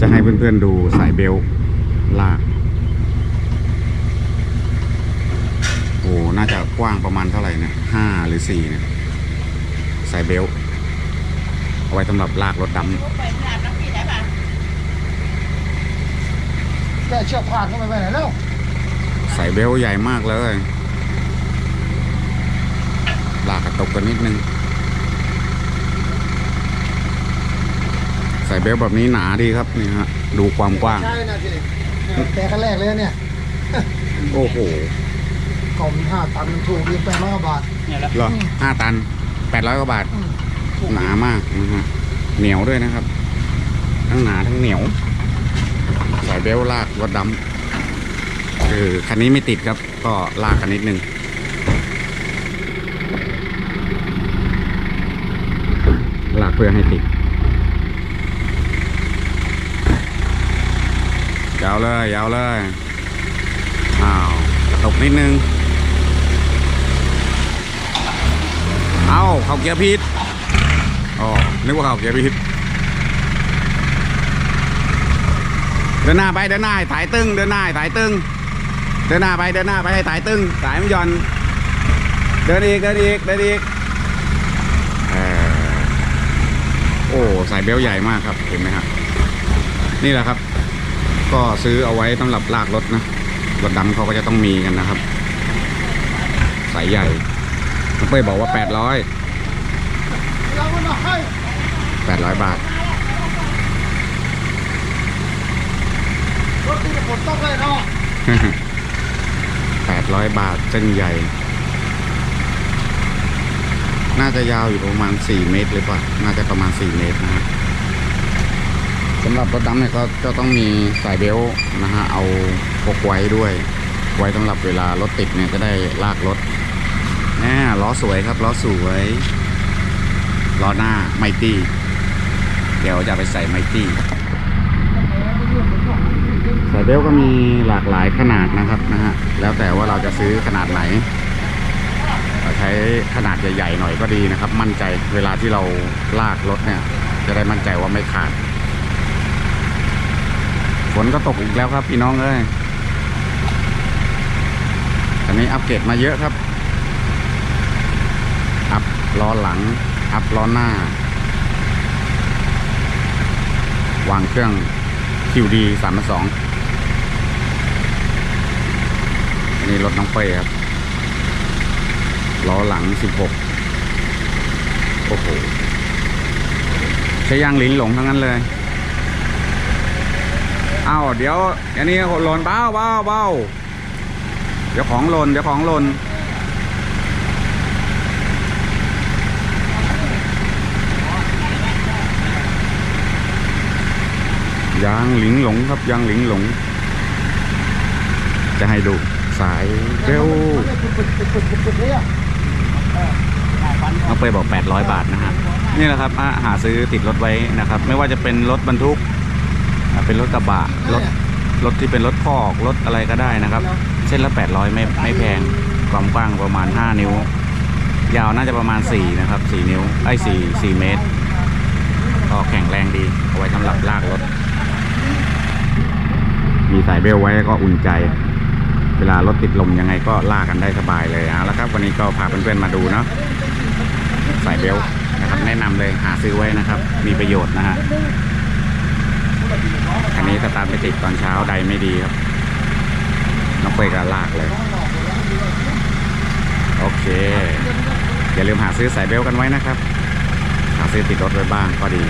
จะให้เพื่อนๆดูสายเบลต์ลาก โอ้น่าจะกว้างประมาณเท่าไหร่เนี่ยห้าหรือสี่เนี่ย สายเบลต์เอาไว้สำหรับลากรถดแกเชือกผ่านเข้าไปไปไหนแล้วำสายเบลต์ใหญ่มากเลย ลากกระตกกันนิดนึง สายเบลต์แบบนี้หนาดีครับนี่ฮะดูความกว้าง ใช่นะสิแต่ขั้นแรกเลยเนี่ยโอ้โหกล่องห้าตันถูกเรียงแปดร้อยบาทเหรอห้าตันแปดร้อยกว่าบาทอืมถูกหนามากนะฮะเหนียวด้วยนะครับ ทั้งหนาทั้งเหนียวสายเบลต์ลากรถดำคือคันนี้ไม่ติดครับ ก็ลากกันนิดนึงลากเพื่อให้ติด ยาวเลยยาวเลยอ้าวตกนิดนึง เอาเขาเกียร์พิษอ๋อนึกว่าเขาเกียร์พิษเดินหน้าไปเดินหน้าให้สายตึงเดินหน้าให้สายตึงเดินหน้าไปเดินหน้าไปให้สายตึงสายมันหย่อน เดินอีกเดินอีกเดินอีกโอ้สายเบลใหญ่มากครับเห็นไหมครับนี่แหละครับ ก็ซื้อเอาไว้สำหรับลากรถนะรถดำเขาก็จะต้องมีกันนะครับ สายใหญ่น้องเป้ยบอกว่า800เราก็มาให้800บาทรถที่ฝนตกเลยเนาะ800บาทเส้นใหญ่ น่าจะยาวอยู่ประมาณ4เมตรหรือเปล่าน่าจะประมาณ4เมตรนะฮะ สำหรับรถดำเนี่ยก็จะต้องมีสายเบลต์นะฮะเอาพกไว้ด้วย ไว้สำหรับเวลารถติดเนี่ยจะได้ลากรถแน่ล้อสวยครับล้อสวยล้อหน้าไมตี้เดี๋ยวจะไปใส่ไมตี้สายเบลต์ก็มีหลากหลายขนาดนะครับนะฮะแล้วแต่ว่าเราจะซื้อขนาดไหนเราใช้ขนาดใหญ่ๆหน่อยก็ดีนะครับ มั่นใจเวลาที่เราลากรถเนี่ย จะได้มั่นใจว่าไม่ขาด นก็ตกอีกแล้วครับพี่น้องเอ้ยอันนี้อัปเกรดมาเยอะครับ อัพล้อหลัง อัพล้อหน้า วางเครื่อง QD สามสองอันนี้รถน้องเป้ครับล้อหลังสิบหกโอ้โหใช้ยางหลินหลงทั้งนั้นเลย อ้าวเดี๋ยวอันนี้หล่นเบ้าเบ้าเบ้าเดี๋ยวของหล่นเดี๋ยวของหล่นยางหลิงหลงครับยางหลิงหลง จะให้ดูสายเบลเลยอะน้องเป้ยบอก 800 บาทนะฮะนี่แหละครับอะหาซื้อติดรถไว้นะครับ ไม่ว่าจะเป็นรถบรรทุกอะ เป็นรถกระบะรถรถที่เป็นรถคอกรถอะไรก็ได้นะครับ เส้นละ 800 ไม่ไม่แพงความกว้างประมาณ 5 นิ้ว ยาวน่าจะประมาณ 4 นะครับ 4 นิ้วไอ้4 4เมตรก็แข็งแรงดี เอาไว้สำหรับลากรถ มีสายเบลไว้ก็อุ่นใจ เวลารถติดลมยังไงก็ลากกันได้สบายเลยเอาละครับ วันนี้ก็พาเพื่อนๆมาดูเนาะสายเบลนะครับ แนะนำเลยหาซื้อไว้นะครับ มีประโยชน์นะฮะคันนี้สตาร์ท ไม่ติดตอนเช้าใดไม่ดีครับน้องเป้ยก็ลากเลย โอเค อย่าลืมหาซื้อสายเบลกันไว้นะครับ หาซื้อติดรถไว้บ้างก็ดี